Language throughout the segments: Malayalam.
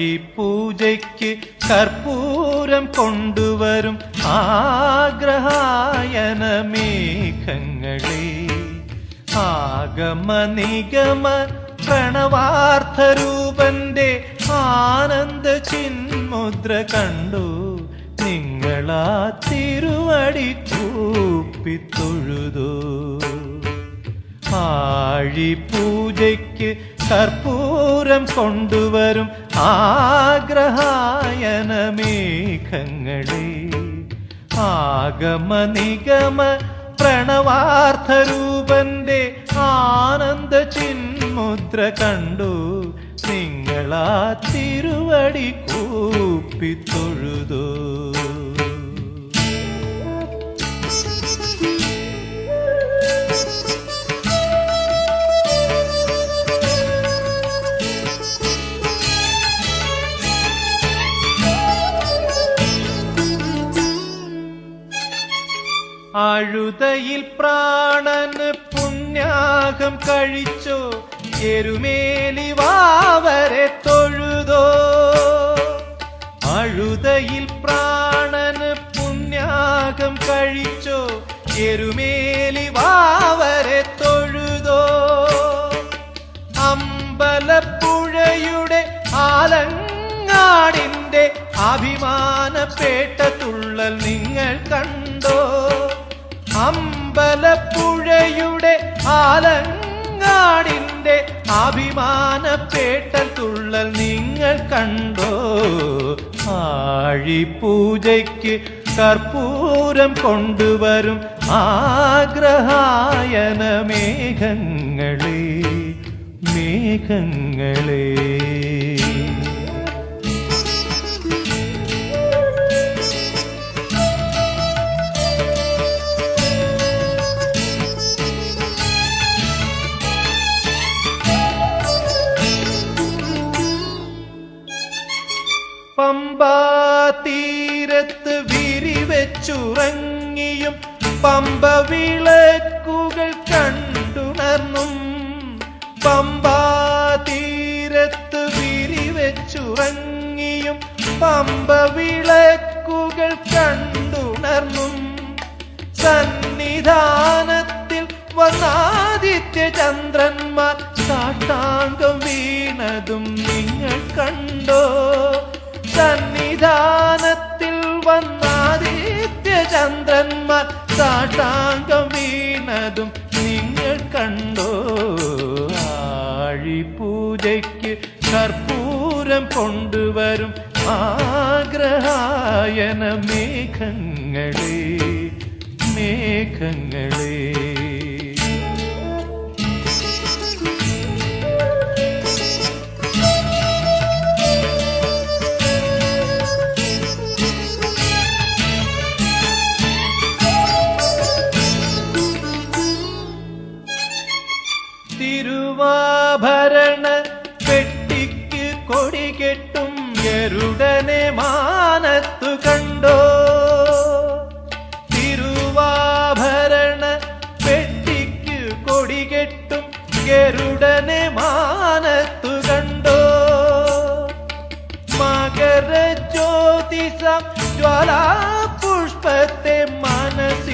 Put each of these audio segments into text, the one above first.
ആഴിപൂജയ്ക്ക് കർപ്പൂരം കൊണ്ടുവരും ആഗ്രഹായന മേഘങ്ങളെ ആഗമ നിഗമ പ്രണവാർത്ഥരൂപന്റെ ആനന്ദ ചിന്മുദ്ര കണ്ടു. നിങ്ങളാ തിരുവടി കൂപ്പിത്തൊഴുതോ. ആഴിപൂജയ്ക്ക് കർപ്പൂരം കൊണ്ടുവരും ആഗ്രഹായന മേഘങ്ങളെ ആഗമ നിഗമ പ്രണവാർത്ഥരൂപന്റെ ആനന്ദ ചിന്മുദ്ര കണ്ടു. നിങ്ങളാ തിരുവടി കൂപ്പിത്തൊഴുതോ. അഴുതയിൽ പ്രാണന് പുണ്യാകം കഴിച്ചോ എരുമേലി വാവരെ തൊഴുതോ. അഴുതയിൽ പ്രാണന് പുണ്യാകം കഴിച്ചോ എരുമേലി വാവരെ തൊഴുതോ. അമ്പലപ്പുഴയുടെ ആലങ്ങാടിന്റെ അഭിമാനപേട്ട അമ്പലപ്പുഴയുടെ അഭിമാന അഭിമാനപേട്ട തുള്ളൽ നിങ്ങൾ കണ്ടോ? ആഴിപൂജയ്ക്ക് കർപ്പൂരം കൊണ്ടുവരും ആഗ്രഹായന മേഘങ്ങളെ മേഘങ്ങളെ. പമ്പാതീരത്ത് വിരിവെച്ചുറങ്ങിയും പമ്പ വിളക്കുകൾ കണ്ടുണർന്നും. പമ്പാതീരത്ത് വിരിവെച്ചുറങ്ങിയും പമ്പ വിളക്കുകൾ കണ്ടുണർന്നും. സന്നിധാനത്തിൽ വന്നാദിത്യ ചന്ദ്രന്മാർ സാഷ്ടാംഗം വീണതും നിങ്ങൾ കണ്ടോ? സന്നിധാനത്തിൽ വന്നാദിത്യ ചന്ദ്രന്മാർ സാഷ്ടാംഗം വീണതും നിങ്ങൾ കണ്ടോ? ആഴിപൂജയ്ക്ക് കർപ്പൂരം കൊണ്ടുവരും ആഗ്രഹായന മേഘങ്ങളെ മേഘങ്ങളെ. തിരുവാഭരണ പെട്ടിക്ക് കൊടി കെട്ടും ഗരുഡനെ മാനത്തു കണ്ടോ? തിരുവാഭരണ പെട്ടിക്ക് കൊടി കെട്ടും ഗരുഡനെ മാനത്തു കണ്ടോ? മകര ജ്യോതിസ ജ്വാലാ പുഷ്പത്തെ മനസ്സിൽ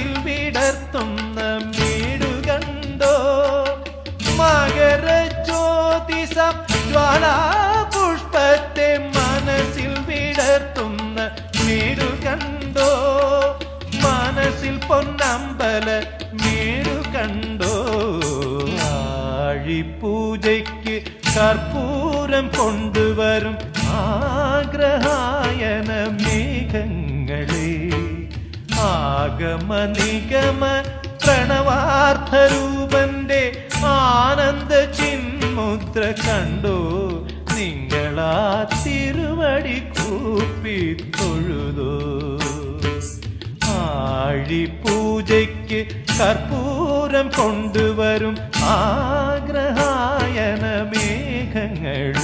ആഴിപൂജയ്ക്ക് കർപ്പൂരം കൊണ്ടുവരും ആഗ്രഹായന മേഘങ്ങളെ ആഗമ നിഗമ പ്രണവാർത്ഥരൂപന്റെ ആനന്ദ ചിന്മുദ്ര കണ്ടോ നിങ്ങളാ തിരുവടി കൂപ്പി തൊഴുതോ ആഴിപൂജയ്ക്ക് കർപ്പൂരം കൊണ്ടുവരും ആഗ്രഹായന മേഘങ്ങളെ മേഘങ്ങളെ